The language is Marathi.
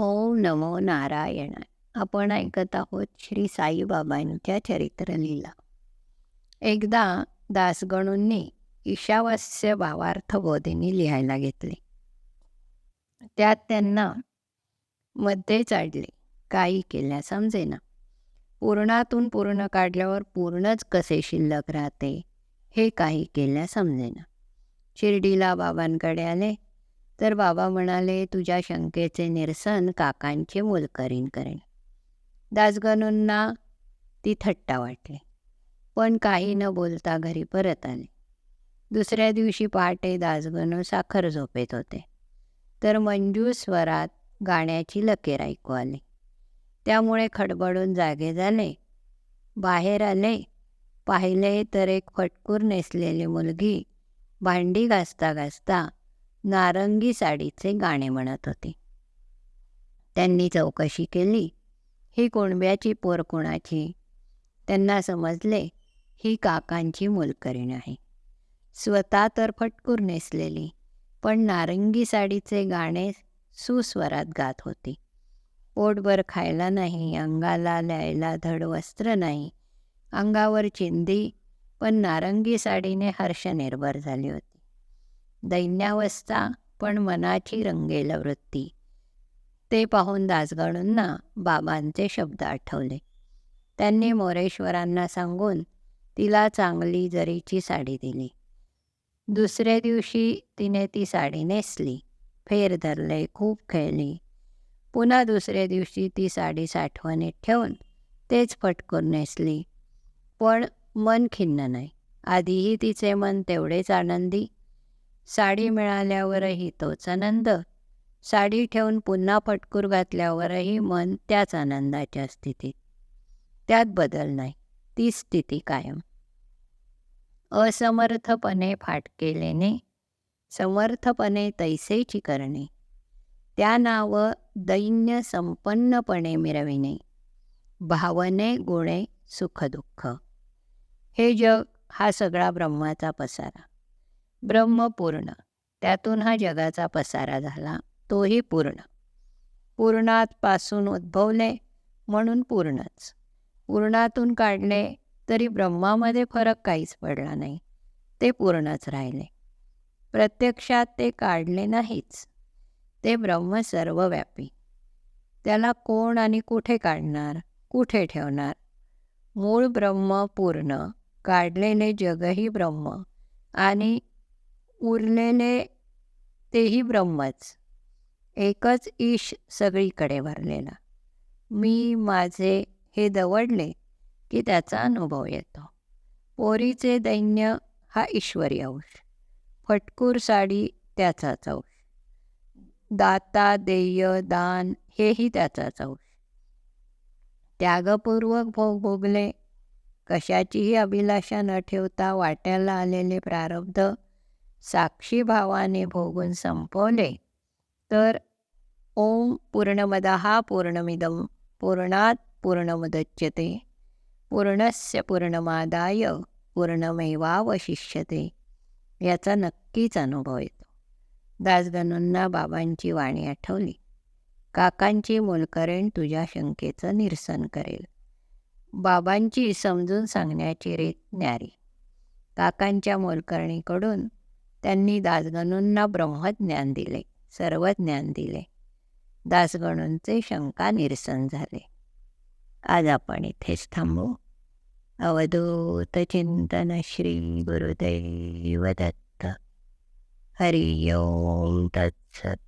ओम नमो नारायण. आपण ऐकत आहोत श्री साईबाबांच्या चरित्रलीला एकदा दासगणूंनी ईशावास्य भावार्थ बोधिनी लिहायला घेतले. त्यात त्यांना मध्ये चाडले. काही केल्या समजेना. पूर्णातून पूर्ण काढल्यावर पूर्णच कसे शिल्लक राहते हे काही केल्या समजेना. शिर्डीला बाबांकडे आले. तर बाबा म्हणाले तुझ्या शंकेचे निरसन काकांचे मोलकरीन करेन. दासगणूंना ती थट्टा वाटली पण काही न बोलता घरी परत आले. दुसऱ्या दिवशी पहाटे दासगणू साखर झोपेत होते तर मंजू स्वरात गाण्याची लकेर ऐकू आली. त्यामुळे खडबडून जागे झाले. बाहेर आले पाहिले तर एक फटकूर नेसलेली मुलगी भांडी घासता घासता नारंगी साडीचे गाणे म्हणत होते. त्यांनी चौकशी केली. ही कुणब्याची पोर कुणाची? त्यांना समजले ही काकांची मोलकरीण आहे. स्वतः तर फटकूर नेसलेली पण नारंगी साडीचे गाणे सुस्वरात गात होती. पोटभर खायला नाही अंगाला ल्यायला धड वस्त्र नाही अंगावर चिंदी पण नारंगी साडीने हर्ष निर्भर झाली होती. दैन्यावस्था पण मनाची रंगेल वृत्ती. ते पाहून दासगणूंना बाबांचे शब्द आठवले. त्यांनी मोरेश्वरांना सांगून तिला चांगली जरीची साडी दिली. दुसऱ्या दिवशी तिने ती साडी नेसली. फेर धरले खूप खेळली. पुन्हा दुसऱ्या दिवशी ती साडी साठवणीत ठेवून तेच फटकून नेसली. पण मन खिन्न नाही. आधीही तिचे मन तेवढेच आनंदी साडी मिळाल्यावरही तोच आनंद. साडी ठेवून पुन्हा फटकूर घातल्यावरही मन त्याच आनंदाच्या स्थितीत. त्यात बदल नाही. ती स्थिती कायम. असमर्थपणे फाटकेलेने समर्थपणे तैसेची करणे. त्या नाव दैन्य संपन्नपणे मिरविणे. भावने गुणे सुखदुःख. हे जग हा सगळा ब्रह्माचा पसारा. ब्रह्म पूर्ण त्यातून हा जगाचा पसारा झाला. तोही पूर्ण. पूर्णात पासून उद्भवले म्हणून पूर्णच. पूर्णातून काढले तरी ब्रह्मामध्ये फरक काहीच पडला नाही. ते पूर्णच राहिले. प्रत्यक्षात ते काढले नाहीच. ते ब्रह्म सर्वव्यापी. त्याला कोण आणि कुठे काढणार? कुठे ठेवणार? मूळ ब्रह्म पूर्ण. काढलेले जगही ब्रह्म. आणि उरलेले तेही ब्रह्मच. एकच ईश सगळीकडे भरलेला. मी माझे हे दवडले की त्याचा अनुभव येतो. पोरीचे दैन्य हा ईश्वरी अंश. फटकूर साडी त्याचाच अंश. दाता देय दान हेही त्याचाच अंश. त्यागपूर्वक भोग भोगले. कशाचीही अभिलाषा न ठेवता वाट्याला आलेले प्रारब्ध साक्षीभावाने भोगून संपवले. तर ओम पूर्णमदहा पूर्णमिदम पूर्णात पूर्णमुदच्यते. पूर्णस्य पूर्णमादाय पूर्णमेवावशिष्यते. याचा नक्कीच अनुभव येतो. दासगणूंना बाबांची वाणी आठवली. काकांची मोलकरण तुझ्या शंकेचं निरसन करेल. बाबांची समजून सांगण्याची रीत न्यारी. काकांच्या मोलकरणीकडून त्यांनी दासगणूंना ब्रह्मज्ञान दिले सर्व ज्ञान दिले. दासगणूंचे शंका निरसन झाले. आज आपण इथेच थांबू. अवधूत चिंतन श्री गुरुदैव दत्त. हरिओम तत्सत.